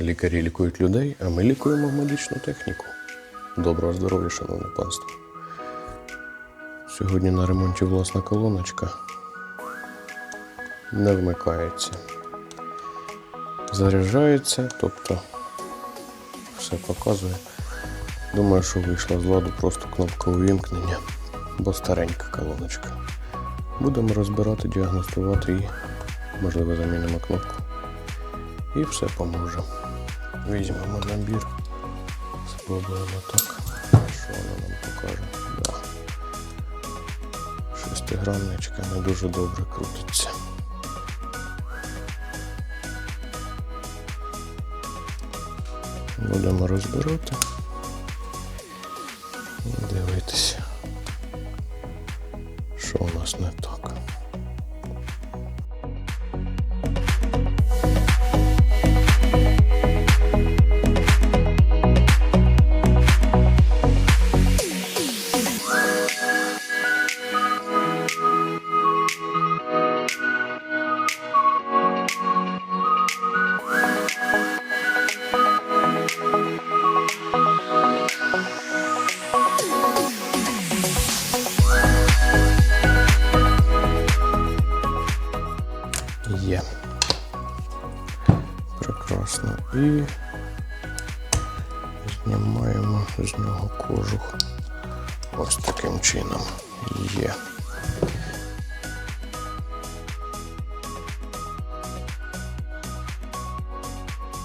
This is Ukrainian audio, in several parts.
Лікарі лікують людей, а ми лікуємо медичну техніку. Доброго здоров'я, шановне панство. Сьогодні на ремонті власна колоночка не вмикається. Заряджається, тобто все показує. Думаю, що вийшла з ладу просто кнопка увімкнення, бо старенька колоночка. Будемо розбирати, діагностувати і, можливо, замінимо кнопку. І все поможе. Візьмемо набір. Спробуємо так. Що вона нам покаже? Да. Шестигранничка не дуже добре крутиться. Будемо розбирати І знімаємо з нього кожух. Ось таким чином. Є.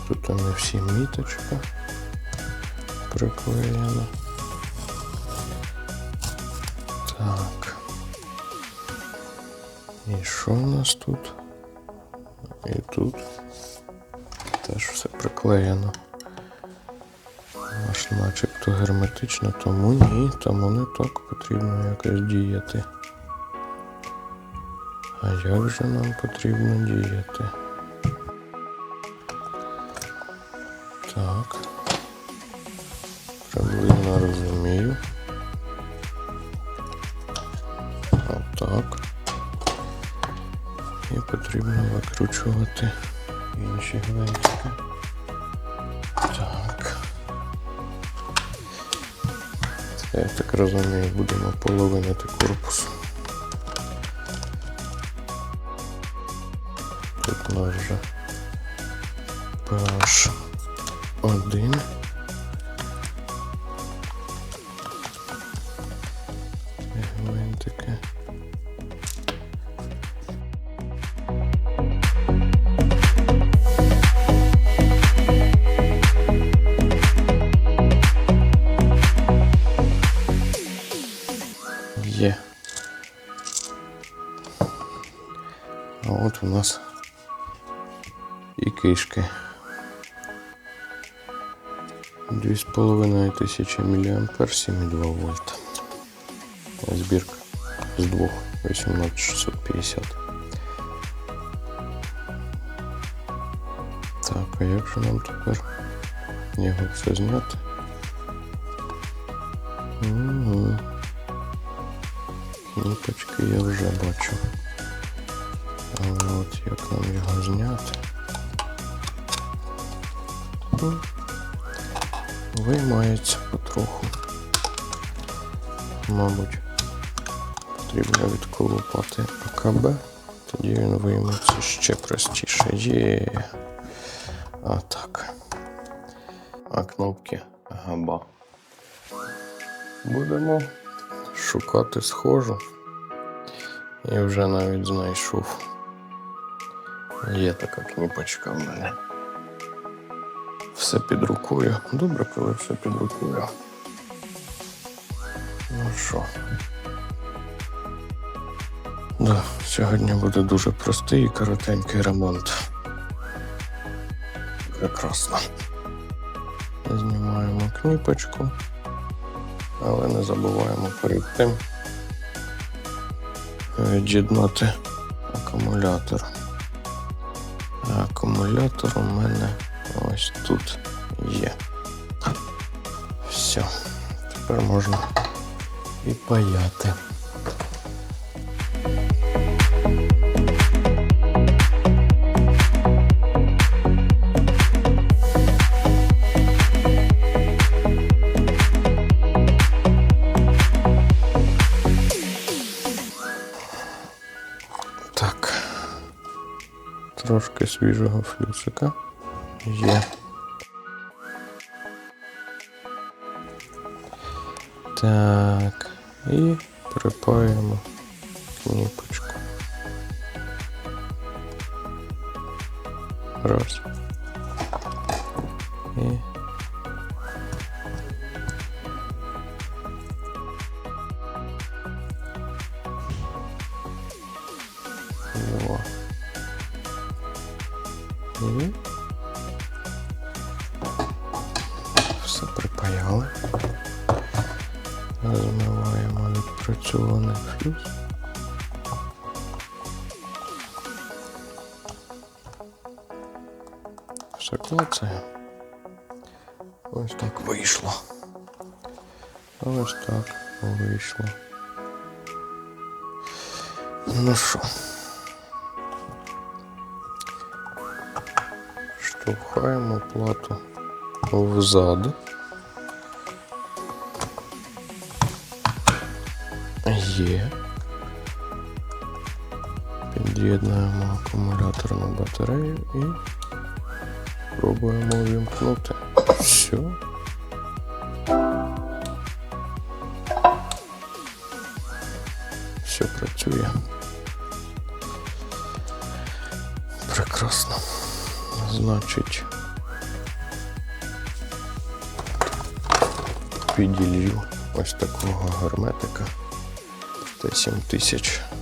Тут не всі міточка приклеєна. Так. І що у нас тут? І тут теж все приклеєно. Аж начебто герметично, тому ні, тому не так потрібно якось діяти. А як же нам потрібно діяти? Так. Приблизно розумію. Отак. І потрібно викручувати інші гвинтики. Я так розумію, будемо половинити корпус. Тут у нас вже PH1. Кишки. 2,5 тисячі мА 7,2 вольта. Збірка з двох 18650. Так, а як же нам тепер його все зняти? Угу. Кнопочки я вже бачу. Але от як нам його зняти? Ну, Виймається потроху. Мабуть, потрібно відколупати АКБ, тоді він вийметься ще простіше. Є. А так. А кнопки габа. Будемо шукати схожу. І вже навіть знайшов. Є така кнопочка в мене. Все під рукою. Добре, коли все під рукою. Ну що? Да, сьогодні буде дуже простий і коротенький ремонт. Прекрасно. Знімаємо кніпочку, але не забуваємо перед тим від'єднати акумулятор. Акумулятор у мене Ось тут є. Все, тепер можна і паяти. Так, трошки свіжого флюсика. Є. Так. І припаємо кніпочку. Раз. І два. І відпрацьований флюс. Все клацає. Ось так вийшло. Ось так вийшло. Ну що? Штовхаємо плату взад. Є. Під'єднуємо акумуляторну батарею і пробуємо увімкнути. Все. Все працює. Прекрасно. Значить, піділью ось такого Т7000. Так.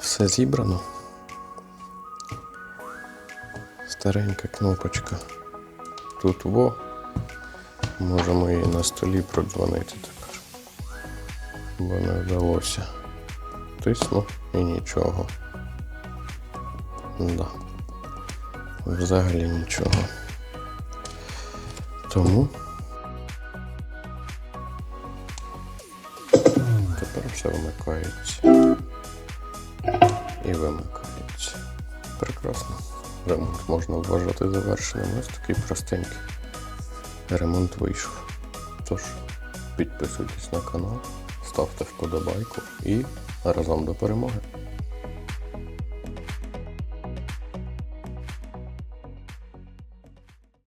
Все зібрано. Старенька кнопочка. Тут во. Можемо її на столі продзвонити тепер. Бо не вдалося. Тисну і нічого. Да. Взагалі нічого. Тому тепер все вимикається. І вимикається. Прекрасно. Ремонт можна вважати завершеним. Ось такий простенький. Ремонт вийшов. Тож, підписуйтесь на канал, ставте вподобайку і разом до перемоги.